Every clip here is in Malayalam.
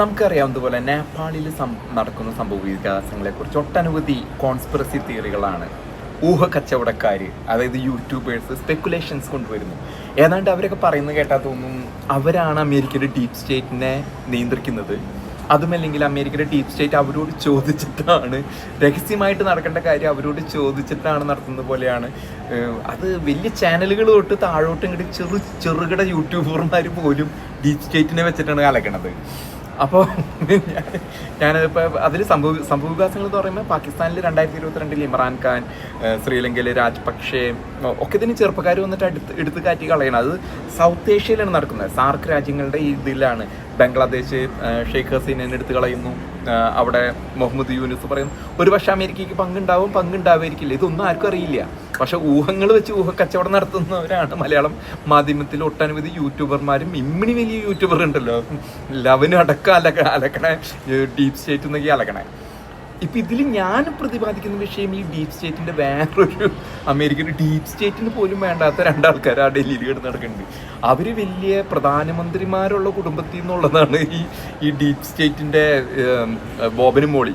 നമുക്കറിയാവുന്നതുപോലെ നേപ്പാളിൽ നടക്കുന്ന സംഭവ വികാസങ്ങളെ കുറിച്ച് ഒട്ടനവധി കോൺസ്പിറസി തിയറികളാണ് ഊഹ കച്ചവടക്കാർ അതായത് യൂട്യൂബേഴ്സ് സ്പെക്കുലേഷൻസ് കൊണ്ടുവരുന്നു. ഏതാണ്ട് അവരൊക്കെ പറയുന്നത് കേട്ടാൽ തോന്നും അവരാണ് അമേരിക്കയുടെ ഡീപ് സ്റ്റേറ്റിനെ നിയന്ത്രിക്കുന്നത്. അതുമല്ലെങ്കിൽ അമേരിക്കയുടെ ഡീപ് സ്റ്റേറ്റ് അവരോട് ചോദിച്ചിട്ടാണ് രഹസ്യമായിട്ട് നടക്കേണ്ട കാര്യം അവരോട് ചോദിച്ചിട്ടാണ് നടത്തുന്നത് പോലെയാണ്. അത് വലിയ ചാനലുകൾ തൊട്ട് താഴോട്ട് ഇങ്ങോട്ട് ചെറു ചെറുകിട യൂട്യൂബർമാർ പോലും ഡീപ് സ്റ്റേറ്റിനെ വെച്ചിട്ടാണ് കലക്കണത്. അപ്പോൾ ഞാനിപ്പോൾ അതിൽ സംഭവ സംഭവവികാസങ്ങൾ എന്ന് പറയുമ്പോൾ പാകിസ്ഥാനിൽ രണ്ടായിരത്തി ഇരുപത്തിരണ്ടിൽ ഇമ്രാൻ ഖാൻ ശ്രീലങ്കയിൽ രാജപക്ഷെ ഒക്കെ ഇതിന് ചെറുപ്പക്കാർ വന്നിട്ട് അടുത്ത് എടുത്ത് കാറ്റി കളയണം. അത് സൗത്ത് ഏഷ്യയിലാണ് നടക്കുന്നത്. സാർക്ക് രാജ്യങ്ങളുടെ ഇതിലാണ്. ബംഗ്ലാദേശ് ഷെയ്ഖ് ഹസീനെ എടുത്ത് കളയുന്നു. അവിടെ മുഹമ്മദ് യൂനിസ് പറയുന്നു. ഒരു പക്ഷേ അമേരിക്കയ്ക്ക് പങ്കുണ്ടാവും പങ്കുണ്ടാവുമായിരിക്കില്ല ഇതൊന്നും ആർക്കും അറിയില്ല. പക്ഷെ ഊഹങ്ങൾ വെച്ച് ഊഹ കച്ചവടം നടത്തുന്നവരാണ്. മലയാളം മാധ്യമത്തിൽ ഒട്ടനവധി യൂട്യൂബർമാരും ഇമ്മിണി വലിയ യൂട്യൂബർ ഉണ്ടല്ലോ ലവനും അടക്കം അലക്ക അലക്കണേ ഡീപ് സ്റ്റേറ്റ് എന്നൊക്കെ അലക്കണേ. ഇപ്പം ഇതിൽ ഞാൻ പ്രതിപാദിക്കുന്ന വിഷയം ഈ ഡീപ് സ്റ്റേറ്റിന്റെ വേറൊരു അമേരിക്കയുടെ ഡീപ് സ്റ്റേറ്റിന് പോലും വേണ്ടാത്ത രണ്ടാൾക്കാർ ആ ഡൽഹിയിൽ കിടന്ന് നടക്കുന്നുണ്ട്. അവർ വലിയ പ്രധാനമന്ത്രിമാരുള്ള കുടുംബത്തിൽ നിന്നുള്ളതാണ് ഈ ഈ ഡീപ് സ്റ്റേറ്റിന്റെ ബോബനും മോളി.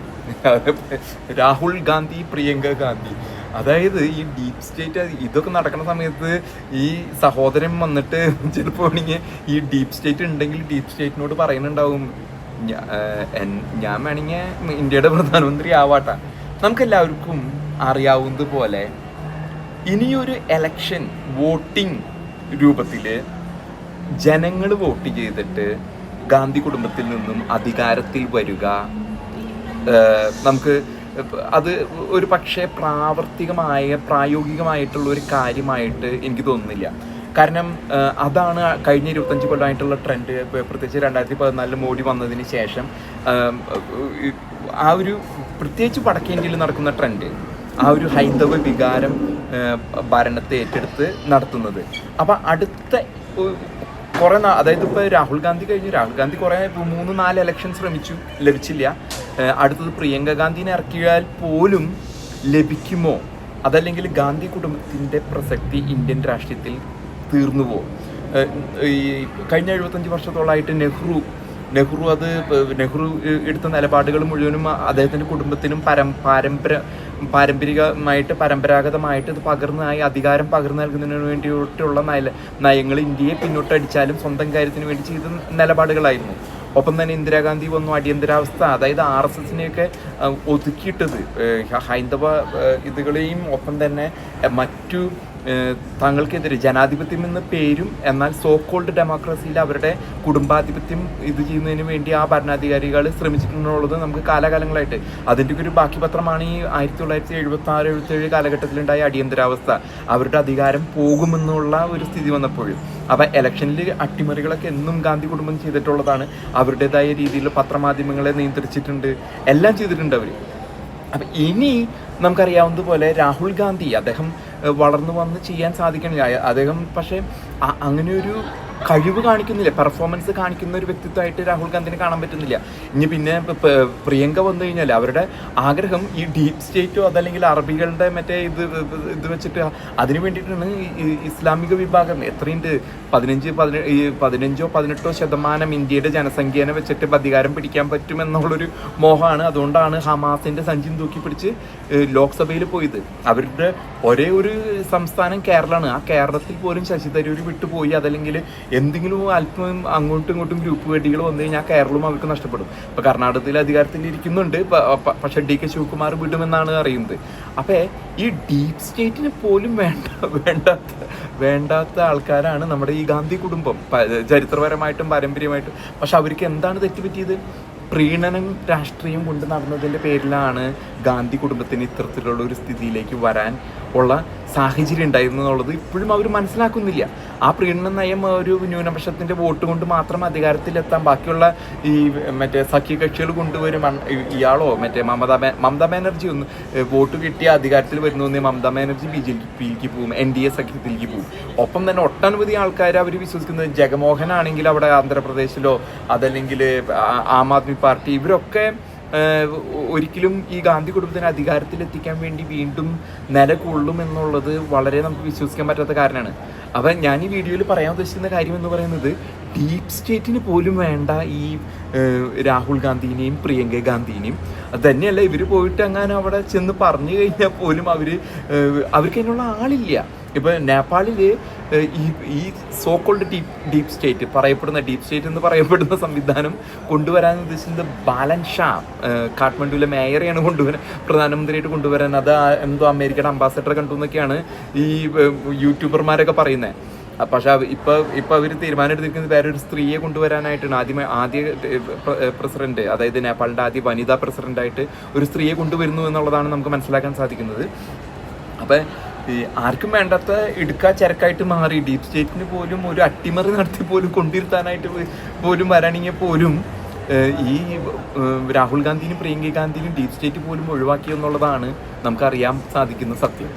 രാഹുൽ ഗാന്ധി പ്രിയങ്ക ഗാന്ധി. അതായത് ഈ ഡീപ് സ്റ്റേറ്റ് ഇതൊക്കെ നടക്കുന്ന സമയത്ത് ഈ സഹോദരൻ വന്നിട്ട് ചിലപ്പോൾ ഈ ഡീപ് സ്റ്റേറ്റ് ഉണ്ടെങ്കിൽ ഡീപ് സ്റ്റേറ്റിനോട് പറയുന്നുണ്ടാവും ഞാൻ വേണമെങ്കിൽ ഇന്ത്യയുടെ പ്രധാനമന്ത്രി ആവാട്ട. നമുക്കെല്ലാവർക്കും അറിയാവുന്നത് പോലെ ഇനിയൊരു എലക്ഷൻ വോട്ടിംഗ് രൂപത്തിൽ ജനങ്ങൾ വോട്ട് ചെയ്തിട്ട് ഗാന്ധി കുടുംബത്തിൽ നിന്നും അധികാരത്തിൽ വരിക നമുക്ക് അത് ഒരു പക്ഷേ പ്രാവർത്തികമായ പ്രായോഗികമായിട്ടുള്ള ഒരു കാര്യമായിട്ട് എനിക്ക് തോന്നുന്നില്ല. കാരണം അതാണ് കഴിഞ്ഞ ഇരുപത്തഞ്ച് കൊല്ലമായിട്ടുള്ള ട്രെൻഡ്. പ്രത്യേകിച്ച് രണ്ടായിരത്തി പതിനാലിൽ മോഡി വന്നതിന് ശേഷം ആ ഒരു പ്രത്യേകിച്ച് വടക്കേ ഇന്ത്യയിൽ നടക്കുന്ന ട്രെൻഡ് ആ ഒരു ഹൈന്ദവ വികാരം ഭരണത്തെ ഏറ്റെടുത്ത് നടത്തുന്നത്. അപ്പം അടുത്ത കുറെ അതായത് ഇപ്പോൾ രാഹുൽ ഗാന്ധി കഴിഞ്ഞു. രാഹുൽ ഗാന്ധി കുറെ മൂന്ന് നാല് ഇലക്ഷൻ ശ്രമിച്ചു. ലഭിച്ചില്ല. അടുത്തത് പ്രിയങ്ക ഗാന്ധിനെ ഇറക്കിയാൽ പോലും ലഭിക്കുമോ? അതല്ലെങ്കിൽ ഗാന്ധി കുടുംബത്തിന്റെ പ്രസക്തി ഇന്ത്യൻ രാഷ്ട്രീയത്തിൽ തീർന്നു പോകും ഈ കഴിഞ്ഞ എഴുപത്തഞ്ച് വർഷത്തോളമായിട്ട് നെഹ്റു നെഹ്റു അത് നെഹ്റു എടുത്ത നിലപാടുകൾ മുഴുവനും അദ്ദേഹത്തിന്റെ കുടുംബത്തിനും പരം പാരമ്പര പാരമ്പരികമായിട്ട് പരമ്പരാഗതമായിട്ട് ഇത് പകർന്നായി അധികാരം പകർന്നു നൽകുന്നതിന് വേണ്ടിയിട്ടുള്ള നയ നയങ്ങൾ ഇന്ത്യയെ പിന്നോട്ടടിച്ചാലും സ്വന്തം കാര്യത്തിന് വേണ്ടി ചെയ്ത നിലപാടുകളായിരുന്നു. ഒപ്പം തന്നെ ഇന്ദിരാഗാന്ധി വന്നു അടിയന്തരാവസ്ഥ അതായത് ആർ എസ് എസിനെയൊക്കെ ഒതുക്കിയിട്ടത് ഹൈന്ദവ ഇതുകളെയും ഒപ്പം തന്നെ മറ്റു ഏഹ് തങ്ങൾക്കെതിരെ ജനാധിപത്യം എന്ന പേരും എന്നാൽ സോക്കോൾഡ് കോൾഡ് ഡെമോക്രസിയിൽ അവരുടെ കുടുംബാധിപത്യം ഇത് ചെയ്യുന്നതിന് വേണ്ടി ആ ഭരണാധികാരികൾ ശ്രമിച്ചിട്ടുള്ളത് നമുക്ക് കാലാകാലങ്ങളായിട്ട്. അതിന്റെ ഒരു ബാക്കി പത്രമാണ് ഈ ആയിരത്തി തൊള്ളായിരത്തി എഴുപത്തി ആറ് എഴുപത്തി ഏഴ് കാലഘട്ടത്തിലുണ്ടായ അടിയന്തരാവസ്ഥ. അവരുടെ അധികാരം പോകുമെന്നുള്ള ഒരു സ്ഥിതി വന്നപ്പോഴും. അപ്പം ഇലക്ഷനിൽ അട്ടിമറികളൊക്കെ എന്നും ഗാന്ധി കുടുംബം ചെയ്തിട്ടുള്ളതാണ്. അവരുടേതായ രീതിയിൽ പത്രമാധ്യമങ്ങളെ നിയന്ത്രിച്ചിട്ടുണ്ട്. എല്ലാം ചെയ്തിട്ടുണ്ട് അവർ അപ്പം ഇനി നമുക്കറിയാവുന്നതുപോലെ രാഹുൽ ഗാന്ധി അദ്ദേഹം വളർന്നു വന്ന് ചെയ്യാൻ സാധിക്കണില്ല. അദ്ദേഹം പക്ഷേ അങ്ങനെയൊരു കഴിവ് കാണിക്കുന്നില്ല പെർഫോമൻസ് കാണിക്കുന്ന ഒരു വ്യക്തിത്വമായിട്ട് രാഹുൽ ഗാന്ധിനെ കാണാൻ പറ്റുന്നില്ല. ഇനി പിന്നെ പ്രിയങ്ക വന്നു കഴിഞ്ഞാൽ അവരുടെ ആഗ്രഹം ഈ ഡീപ് സ്റ്റേറ്റോ അതല്ലെങ്കിൽ അറബികളുടെ മറ്റേ ഇത് ഇത് വെച്ചിട്ട് അതിനു വേണ്ടിയിട്ടാണ് ഇസ്ലാമിക വിഭാഗം എത്രയുണ്ട്? പതിനഞ്ച് പതിനെ പതിനഞ്ചോ പതിനെട്ടോ ശതമാനം ഇന്ത്യയുടെ ജനസംഖ്യേനെ വെച്ചിട്ട് അധികാരം പിടിക്കാൻ പറ്റുമെന്നുള്ളൊരു മോഹമാണ്. അതുകൊണ്ടാണ് ഹമാസിന്റെ സഞ്ചിൻ തൂക്കി പിടിച്ച് ലോക്സഭയിൽ പോയത്. അവരുടെ ഒരേ ഒരു സംസ്ഥാനം കേരളമാണ്. ആ കേരളത്തിൽ പോലും ശശി തരൂർ വിട്ടുപോയി. അതല്ലെങ്കിൽ എന്തെങ്കിലും അല്പം അങ്ങോട്ടും ഇങ്ങോട്ടും ഗ്രൂപ്പ് വെടികൾ വന്നു കഴിഞ്ഞാൽ കേരളവും അവർക്ക് നഷ്ടപ്പെടും. ഇപ്പൊ കർണാടകത്തിൽ അധികാരത്തിൽ ഇരിക്കുന്നുണ്ട്. പക്ഷെ ഡി കെ ശിവകുമാർ വിടുമെന്നാണ് അറിയുന്നത്. അപ്പോൾ ഈ ഡീപ് സ്റ്റേറ്റിന് പോലും വേണ്ട വേണ്ടാത്ത വേണ്ടാത്ത ആൾക്കാരാണ് നമ്മുടെ ഈ ഗാന്ധി കുടുംബം. ചരിത്രപരമായിട്ടും പാരമ്പര്യമായിട്ടും. പക്ഷെ അവർക്ക് എന്താണ് തെറ്റുപറ്റിയത്? പ്രീണനം രാഷ്ട്രീയം കൊണ്ട് നടന്നതിന്റെ പേരിലാണ് ഗാന്ധി കുടുംബത്തിന് ഇത്തരത്തിലുള്ള ഒരു സ്ഥിതിയിലേക്ക് വരാൻ ഉള്ള സാഹചര്യം ഉണ്ടായിരുന്നു എന്നുള്ളത് ഇപ്പോഴും അവർ മനസ്സിലാക്കുന്നില്ല. ആ പ്രീണന നയം ഒരു ന്യൂനപക്ഷത്തിന്റെ വോട്ട് കൊണ്ട് മാത്രം അധികാരത്തിലെത്താൻ ബാക്കിയുള്ള ഈ മറ്റേ സഖ്യകക്ഷികൾ കൊണ്ടുവരും. ഇയാളോ മറ്റേ മമത മമത ബാനർജി ഒന്ന് വോട്ട് കിട്ടിയ അധികാരത്തിൽ വരുന്ന മമതാ ബാനർജി ബി ജെ പിയിലേക്ക് പോകും എൻ ഡി എ സഖ്യത്തിലേക്ക് പോകും. ഒപ്പം തന്നെ ഒട്ടനവധി ആൾക്കാർ അവർ വിശ്വസിക്കുന്നത് ജഗമോഹൻ ആണെങ്കിൽ അവിടെ ആന്ധ്രാപ്രദേശിലോ അതല്ലെങ്കിൽ ആ- ആദ്മി പാർട്ടി ഇവരൊക്കെ ഒരിക്കലും ഈ ഗാന്ധി കുടുംബത്തിന് അധികാരത്തിലെത്തിക്കാൻ വേണ്ടി വീണ്ടും നിലകൊള്ളും എന്നുള്ളത് വളരെ നമുക്ക് വിശ്വസിക്കാൻ പറ്റാത്ത കാരണമാണ്. അപ്പം ഞാൻ ഈ വീഡിയോയിൽ പറയാൻ ഉദ്ദേശിക്കുന്ന കാര്യം എന്ന് പറയുന്നത് ഡീപ് സ്റ്റേറ്റിന് പോലും വേണ്ട ഈ രാഹുൽ ഗാന്ധിനെയും പ്രിയങ്ക ഗാന്ധിനെയും. അത് തന്നെയല്ല ഇവർ പോയിട്ട് അങ്ങനെ അവിടെ ചെന്ന് പറഞ്ഞു കഴിഞ്ഞാൽ പോലും അവർ അവർക്ക് അതിനുള്ള ആളില്ല. ഇപ്പൊ നേപ്പാളിൽ ഈ ഈ so called deep deep state പറയപ്പെടുന്ന ഡീപ് സ്റ്റേറ്റ് എന്ന് പറയപ്പെടുന്ന സംവിധാനം കൊണ്ടുവരാൻ ഉദ്ദേശിച്ചത് ബാലൻ ഷാ കാഠ്മണ്ഡുവിലെ മേയറെയാണ് കൊണ്ടുവരാൻ പ്രധാനമന്ത്രിയായിട്ട് കൊണ്ടുവരാൻ. അത് എന്തോ അമേരിക്കയുടെ അംബാസഡർ കണ്ടു എന്നൊക്കെയാണ് ഈ യൂട്യൂബർമാരൊക്കെ പറയുന്നത് പക്ഷെ ഇപ്പൊ ഇപ്പൊ അവർ തീരുമാനം എടുത്തിരിക്കുന്നത് വേറെ ഒരു സ്ത്രീയെ കൊണ്ടുവരാനായിട്ടാണ്. ആദ്യം ആദ്യ പ്രസിഡന്റ് അതായത് നേപ്പാളിന്റെ ആദ്യ വനിതാ പ്രസിഡന്റായിട്ട് ഒരു സ്ത്രീയെ കൊണ്ടുവരുന്നു എന്നുള്ളതാണ് നമുക്ക് മനസ്സിലാക്കാൻ സാധിക്കുന്നത്. അപ്പം ഈ ആർക്കും വേണ്ടാത്ത ഇടുക്ക ചരക്കായിട്ട് മാറി. ഡീപ് സ്റ്റേറ്റിന് പോലും ഒരു അട്ടിമറി നടത്തി പോലും കൊണ്ടിരുത്താനായിട്ട് പോലും വരാണെങ്കിൽ പോലും ഈ രാഹുൽ ഗാന്ധിനും പ്രിയങ്ക ഗാന്ധിനും ഡീപ് സ്റ്റേറ്റ് പോലും ഒഴിവാക്കി എന്നുള്ളതാണ് നമുക്കറിയാൻ സാധിക്കുന്ന സത്യം.